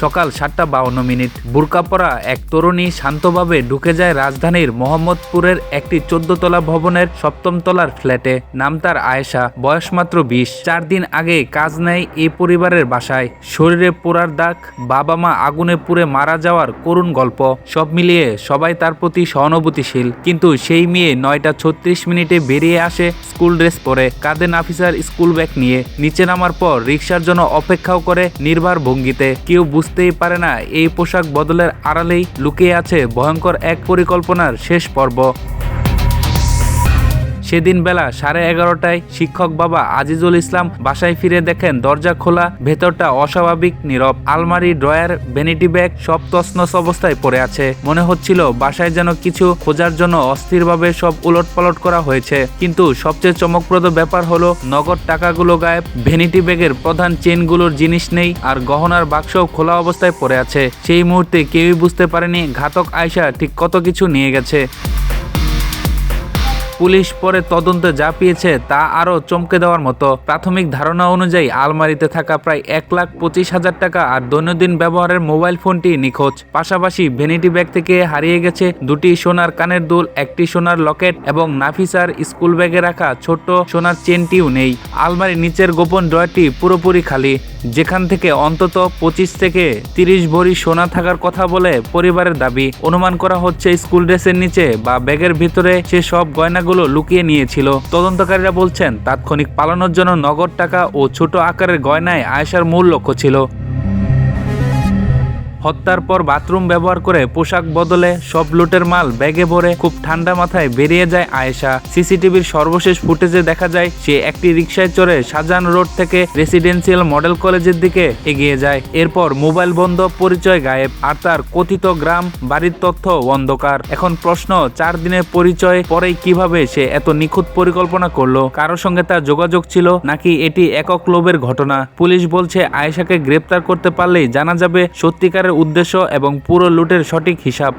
সকাল সাতটা বাউন্ন মিনিট। বুরকা পরা এক তরুণী শান্তভাবে ঢুকে যায় রাজধানীর মোহাম্মদপুরের একটি চোদ্দতলা ভবনের সপ্তম তলার ফ্ল্যাটে। নাম তার আয়েশা, বয়স মাত্র বিশ। চার দিন আগে কাজ নেয় এই পরিবারের বাসায়। শরীরে পোড়ার দাগ, বাবা মা আগুনে পুড়ে মারা যাওয়ার করুণ গল্প। সব মিলিয়ে সবাই তার প্রতি সহানুভূতিশীল। কিন্তু সেই মেয়ে নয়টা ছত্রিশ মিনিটে বেরিয়ে আসে স্কুল ড্রেস পরে। কাঁধে নাফিসার স্কুল ব্যাগ নিয়ে। নিচে নামার পর রিক্সার জন্য অপেক্ষাও করে নির্ভার ভঙ্গিতে। কেউ বুঝতেই পারে না এই পোশাক বদলের আড়ালেই লুকিয়ে আছে ভয়ঙ্কর এক পরিকল্পনার শেষ পর্ব। সেদিন বেলা সাড়ে এগারোটায় শিক্ষক বাবা আজিজুল ইসলাম বাসায় ফিরে দেখেন দরজা খোলা, ভেতরটা অস্বাভাবিক, নীরব। আলমারি, ড্রয়ার ভ্যানিটি ব্যাগ সব তছনছ অবস্থায় পড়ে আছে। মনে হচ্ছিল বাসায় যেন কিছু খোঁজার জন্য অস্থিরভাবে সব উলট পালট করা হয়েছে। কিন্তু সবচেয়ে চমকপ্রদ ব্যাপার হলো, নগদ টাকাগুলো গায়েব। ভ্যানিটি ব্যাগের প্রধান চেনগুলোর জিনিস নেই আর গহনার বাক্সও খোলা অবস্থায় পড়ে আছে। সেই মুহূর্তে কেউই বুঝতে পারেনি, ঘাতক আয়সা ঠিক কত কিছু নিয়ে গেছে। পুলিশ পরে তদন্তে যা পেয়েছে তা আরও চমকে দেওয়ার মতো। প্রাথমিক ধারণা অনুযায়ী আলমারিতে থাকা প্রায় এক লাখ পঁচিশ হাজার টাকা আর দৈনন্দিন ব্যবহারের মোবাইল ফোনটি নিখোঁজ। পাশাপাশি ভ্যানিটি ব্যাগ থেকে হারিয়ে গেছে দুটি সোনার কানের দুল, একটি সোনার লকেট এবং নাফিসার স্কুল ব্যাগে রাখা ছোট্ট সোনার চেনটিও নেই। আলমারির নিচের গোপন ড্রয়ারটি পুরোপুরি খালি। যেখান থেকে অন্তত পঁচিশ থেকে তিরিশ ভরি সোনা থাকার কথা বলে পরিবারের দাবি। অনুমান করা হচ্ছে স্কুল ড্রেসের নিচে বা ব্যাগের ভিতরে সে সব গয়নাগুলো লুকিয়ে নিয়েছিল। তদন্তকারীরা বলছেন, তাৎক্ষণিক পালানোর জন্য নগদ টাকা ও ছোট আকারের গয়নায় আয়েশার মূল লক্ষ্য ছিল। হত্যার পর বাথরুম ব্যবহার করে পোশাক বদলে সব লুটের মাল ব্যাগে ভরে খুব ঠান্ডা মাথায় বেরিয়ে যায় আয়েশা। সিসিটিভির সর্বশেষ ফুটেজে দেখা যায় সে একটি রিক্সায় চড়ে শাহজাহান রোড থেকে রেসিডেন্সিয়াল মডেল কলেজের দিকে এগিয়ে যায়। এরপর মোবাইল বন্ধ পরিচয় গায়েব আর তার কথিত গ্রাম, বাড়ির তথ্য অন্ধকার। এখন প্রশ্ন, চার দিনের পরিচয় পরেই কীভাবে সে এত নিখুঁত পরিকল্পনা করল? কারও সঙ্গে তার যোগাযোগ ছিল নাকি এটি একক লোভের ঘটনা? পুলিশ বলছে, আয়েশাকে গ্রেপ্তার করতে পারলেই জানা যাবে সত্যিকারের উদ্দেশ্য এবং পুরো লুটের সঠিক হিসাব।